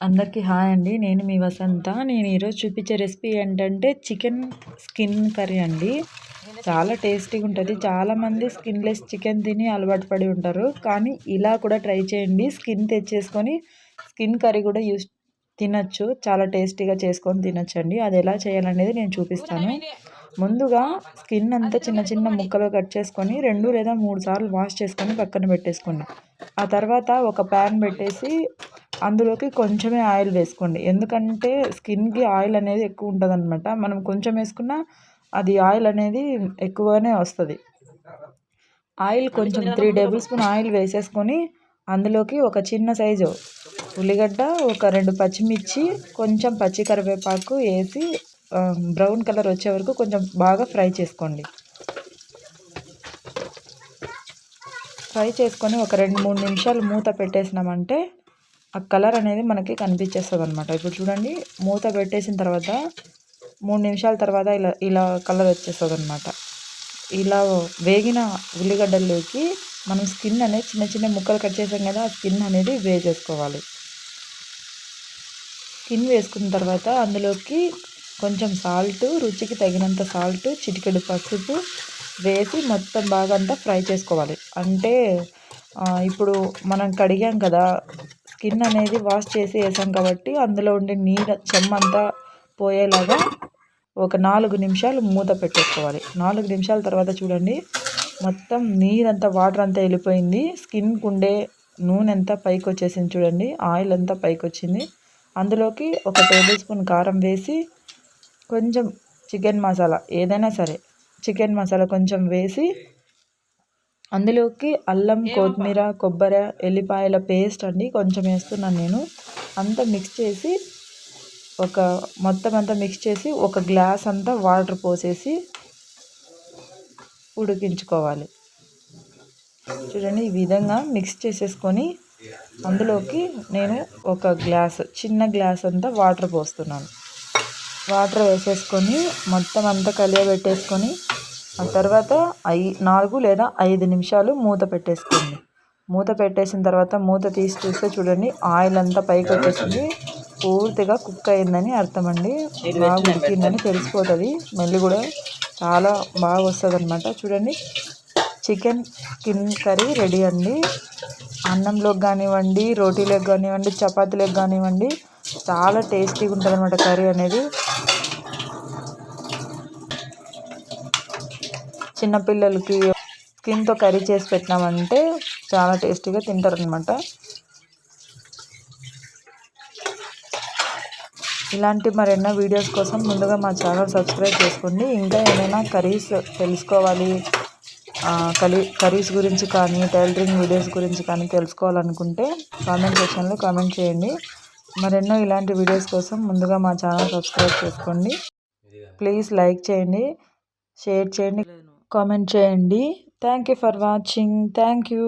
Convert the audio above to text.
అందరికీ హాయ్ అండి. నేను మీ వసంత. నేను ఈరోజు చూపించే రెసిపీ ఏంటంటే చికెన్ స్కిన్ కర్రీ అండి. చాలా టేస్టీగా ఉంటుంది. చాలామంది స్కిన్లెస్ చికెన్ తిని అలవాటు పడి ఉంటారు. కానీ ఇలా కూడా ట్రై చేయండి. స్కిన్ తెచ్చేసుకొని స్కిన్ కర్రీ కూడా యూస్ తినచ్చు. చాలా టేస్టీగా చేసుకొని తినచ్చండి. అది ఎలా చేయాలనేది నేను చూపిస్తాను. ముందుగా స్కిన్ అంతా చిన్న చిన్న ముక్కలు కట్ చేసుకొని రెండు లేదా మూడు సార్లు వాష్ చేసుకొని పక్కన పెట్టేసుకున్నాను ఆ తర్వాత ఒక ప్యాన్ పెట్టేసి అందులోకి కొంచెమే ఆయిల్ వేసుకోండి. ఎందుకంటే స్కిన్కి ఆయిల్ అనేది ఎక్కువ ఉంటుంది అనమాట మనం కొంచెం వేసుకున్నా అది ఆయిల్ అనేది ఎక్కువగానే వస్తుంది. ఆయిల్ కొంచెం త్రీ టేబుల్ స్పూన్ ఆయిల్ వేసేసుకొని అందులోకి ఒక చిన్న సైజు ఉల్లిగడ్డ ఒక రెండు పచ్చిమిర్చి కొంచెం పచ్చి కరివేపాకు వేసి బ్రౌన్ కలర్ వచ్చే వరకు కొంచెం బాగా ఫ్రై చేసుకోండి. ఫ్రై చేసుకొని ఒక రెండు మూడు నిమిషాలు మూత పెట్టేసినామంటే ఆ కలర్ అనేది మనకి కనిపించేస్తుంది అనమాట ఇప్పుడు చూడండి మూత పెట్టేసిన తర్వాత మూడు నిమిషాల తర్వాత ఇలా ఇలా కలర్ వచ్చేస్తుంది అనమాట ఇలా వేగిన ఉల్లిగడ్డల్లోకి మనం స్కిన్ అనేది చిన్న చిన్న ముక్కలు కట్ చేసాం కదా ఆ స్కిన్ అనేది వేసేసుకోవాలి. స్కిన్ వేసుకున్న తర్వాత అందులోకి కొంచెం సాల్ట్ రుచికి తగినంత సాల్ట్ చిటికెడు పసుపు వేసి మొత్తం బాగా అంతా ఫ్రై చేసుకోవాలి. అంటే ఇప్పుడు మనం కడిగాం కదా స్కిన్ అనేది వాష్ చేసి వేసాం కాబట్టి అందులో ఉండే నీరు చెమ్మంతా పోయేలాగా ఒక నాలుగు నిమిషాలు మూత పెట్టేసుకోవాలి. నాలుగు నిమిషాల తర్వాత చూడండి మొత్తం నీరంతా వాటర్ అంతా వెళ్ళిపోయింది. స్కిన్కు ఉండే నూనె అంతా పైకి వచ్చేసింది చూడండి ఆయిల్ అంతా పైకి వచ్చింది. అందులోకి ఒక టేబుల్ స్పూన్ కారం వేసి కొంచెం చికెన్ మసాలా ఏదైనా సరే చికెన్ మసాలా కొంచెం వేసి అందులోకి అల్లం కొత్తిమీర కొబ్బరి ఎల్లిపాయల పేస్ట్ అండి కొంచెం వేస్తున్నాను నేను. అంతా మిక్స్ చేసి ఒక మొత్తం అంతా మిక్స్ చేసి ఒక గ్లాస్ అంతా వాటర్ పోసేసి ఉడికించుకోవాలి. చూడండి ఈ విధంగా మిక్స్ చేసేసుకొని అందులోకి నేను ఒక గ్లాస్ చిన్న గ్లాస్ అంతా వాటర్ పోస్తున్నాను. వాటర్ వేసేసుకొని మొత్తం అంతా కలియబెట్టేసుకొని ఆ తర్వాత ఐ నాలుగు లేదా ఐదు నిమిషాలు మూత పెట్టేసుకోండి మూత పెట్టేసిన తర్వాత మూత తీసి చూస్తే చూడండి ఆయిల్ అంతా పైకి వచ్చేసింది. పూర్తిగా కుక్ అయిందని అర్థం అండి బాగా ఉడికిందని తెలిసిపోతుంది. స్మెల్ కూడా చాలా బాగా వస్తుంది అనమాట చూడండి చికెన్ స్కిన్ కర్రీ రెడీ అండి. అన్నంలోకి కానివ్వండి రోటీలోకి కానివ్వండి చపాతీలోకి కానివ్వండి చాలా టేస్టీగా ఉంటుంది అనమాట కర్రీ అనేది. చిన్నపిల్లలకి స్కిన్తో కర్రీ చేసి పెట్టినామంటే చాలా టేస్టీగా తింటారనమాట ఇలాంటి మరెన్నో వీడియోస్ కోసం ముందుగా మా ఛానల్ సబ్స్క్రైబ్ చేసుకోండి. ఇంకా ఏమైనా కర్రీస్ తెలుసుకోవాలి కలీ కర్రీస్ గురించి కానీ టైలరింగ్ వీడియోస్ గురించి కానీ తెలుసుకోవాలనుకుంటే కామెంట్ సెక్షన్లో కామెంట్ చేయండి. మరెన్నో ఇలాంటి వీడియోస్ కోసం ముందుగా మా ఛానల్ సబ్స్క్రైబ్ చేసుకోండి. ప్లీజ్ లైక్ చేయండి షేర్ చేయండి. కామెంట్ చేయండి. Thank you for watching thank you